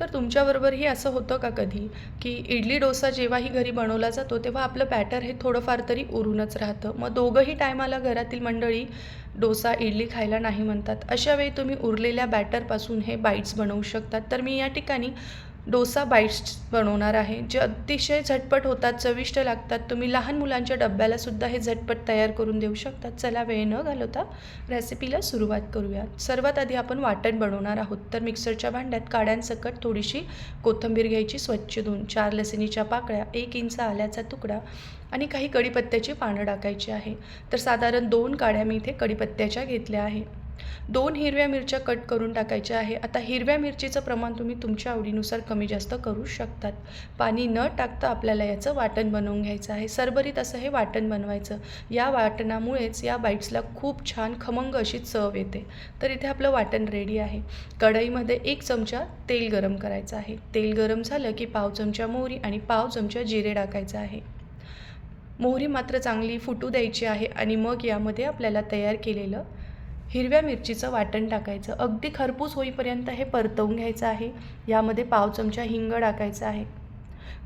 तर तुमच्याबरोबरही असं होतं का कधी? की इडली डोसा जेव्हाही घरी बनवला जातो तेव्हा आपलं बॅटर हे थोडंफार तरी उरूनच राहतं. मग दोघंही टायमाला घरातील मंडळी डोसा इडली खायला नाही म्हणतात. अशावेळी तुम्ही उरलेल्या बॅटरपासून हे बाईट्स बनवू शकतात. तर मी या ठिकाणी डोसा बाईट्स बनवणार आहे. जे अतिशय झटपट होतात चविष्ट लागतात. तुम्ही लहान मुलांच्या डब्याला सुद्धा हे झटपट तयार करून देऊ शकतात चला वेळ न घालवता रेसिपीला सुरुवात करूया. सर्वात आधी आपण वाटण बनवणार आहोत. तर मिक्सरच्या भांड्यात काड्यांसकट थोडीशी कोथिंबीर घ्यायची स्वच्छ धुवून. चार लसणीच्या पाकळ्या एक इंच आल्याचा तुकडा आणि काही कढीपत्त्याची पानं टाकायची आहे. तर साधारण दोन काड्या मी इथे कढीपत्त्याच्या घेतल्या आहे. दोन हिरव्या मिरच्या कट करून टाकायच्या आहे. आता हिरव्या मिरचीचं प्रमाण तुम्ही तुमच्या आवडीनुसार कमी जास्त करू शकतात. पाणी न टाकता आपल्याला याचं वाटण बनवून घ्यायचं आहे. सरभरीत असं हे वाटण बनवायचं. या वाटणामुळेच या बाईट्सला खूप छान खमंग अशी चव येते. तर इथे आपलं वाटण रेडी आहे. कढईमध्ये एक चमचा तेल गरम करायचं आहे. तेल गरम झालं की पाव चमचा मोहरी आणि पाव चमचा जिरे टाकायचं आहे. मोहरी मात्र चांगली फुटू द्यायची आहे आणि मग यामध्ये आपल्याला तयार केलेलं हिरव्या मिरचीचं वाटण टाकायचं. अगदी खरपूस होईपर्यंत हे परतवून घ्यायचं आहे. यामध्ये पाव चमचा हिंग टाकायचं आहे.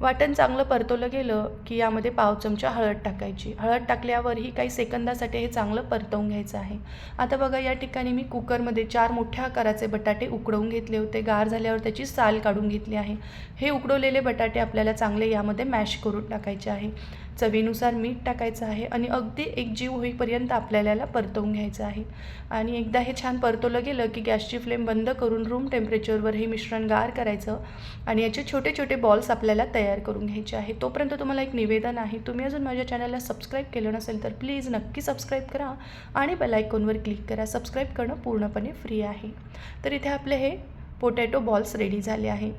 वाटण चांगलं परतवलं गेलं की यामध्ये पाव चमचा हळद टाकायची. हळद टाकल्यावरही काही सेकंदासाठी हे चांगलं परतवून घ्यायचं आहे. आता बघा या ठिकाणी मी कुकरमध्ये चार मोठ्या आकाराचे बटाटे उकडवून घेतले होते. गार झाल्यावर त्याची साल काढून घेतली आहे. हे उकडवलेले बटाटे आपल्याला चांगले यामध्ये मॅश करून टाकायचे आहे. चवीनुसार मीठ टाकायचं आहे आणि अगदी एकजीव होईपर्यंत आपल्याला याला परतवून घ्यायचं आहे. आणि एकदा हे छान परतवलं गेलं की गॅसची फ्लेम बंद करून रूम टेम्परेचरवर हे मिश्रण गार करायचं आणि याचे छोटे छोटे बॉल्स आपल्याला तयार करून घ्यायचे आहे. तोपर्यंत तुम्हाला एक निवेदन आहे. तुम्ही अजून माझ्या चॅनलला सबस्क्राईब केलं नसेल तर प्लीज नक्की सबस्क्राईब करा आणि बेलायकॉनवर क्लिक करा. सबस्क्राईब करणं पूर्णपणे फ्री आहे. तर इथे आपले हे पोटॅटो बॉल्स रेडी झाले आहे.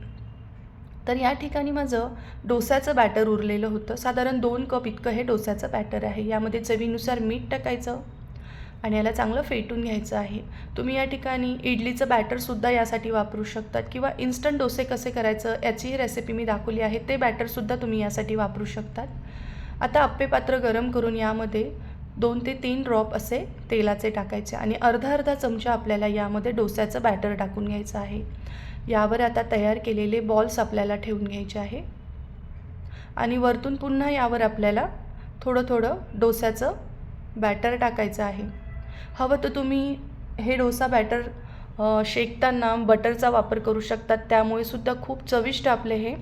तर या ठिकाणी माझं डोसाचं बॅटर उरलेलं होतं. साधारण दोन कप इतकं हे डोसाचं बॅटर आहे. यामध्ये चवीनुसार मीठ टाकायचं. आणि याला चांगलं फेटून घ्यायचं आहे. तुम्ही या ठिकाणी इडलीचं बॅटरसुद्धा यासाठी वापरू शकतात किंवा इन्स्टंट डोसे कसे करायचं याचीही रेसिपी मी दाखवली आहे. ते बॅटरसुद्धा तुम्ही यासाठी वापरू शकतात. आता आप्पे पात्र गरम करून यामध्ये दोन ते तीन ड्रॉप असे तेलाचे टाकायचे आणि अर्धा अर्धा चमचा आपल्याला यामध्ये डोस्याचं बॅटर टाकून घ्यायचं आहे. यावर आता तयार केलेले बॉल्स आपल्याला ठेवून घ्यायचे आहे. आणि वरतून पुन्हा यावर आपल्याला थोडं थोडं डोस्याचं बॅटर टाकायचं आहे. हवं तर तुम्ही हे डोसा बॅटर शेकताना बटरचा वापर करू शकतात त्यामुळे सुद्धा खूप चविष्ट आपले हे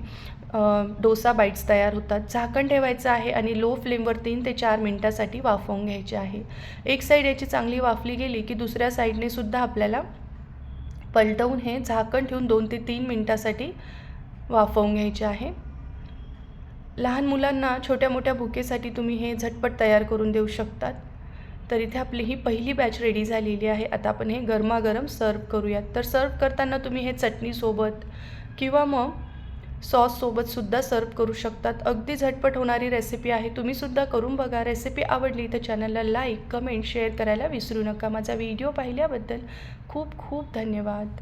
डोसा बाईट्स तयार होतात. झाकण ठेवायचं आहे आणि लो फ्लेमवर तीन ते चार मिनटासाठी वाफवून घ्यायचे आहे. एक साईड याची चांगली वाफली गेली की दुसऱ्या साईडने सुद्धा आपल्याला पलटवून हे झाकण ठेवून दोन ते तीन मिनटासाठी वाफवून घ्यायचे आहे. लहान मुलांना छोट्या मोठ्या भुकेसाठी तुम्ही हे झटपट तयार करून देऊ शकतात. तर इथे आपली ही पहिली बॅच रेडी झालेली आहे. आता आपण हे गरमागरम सर्व करूयात. तर सर्व करताना तुम्ही हे चटणीसोबत किंवा मग सॉससोबतसुद्धा सर्व करू शकतात. अगदी झटपट होणारी रेसिपी आहे. तुम्हीसुद्धा करून बघा. रेसिपी आवडली तर चॅनलला लाईक कमेंट शेअर करायला विसरू नका. माझा व्हिडिओ पाहिल्याबद्दल खूप खूप धन्यवाद.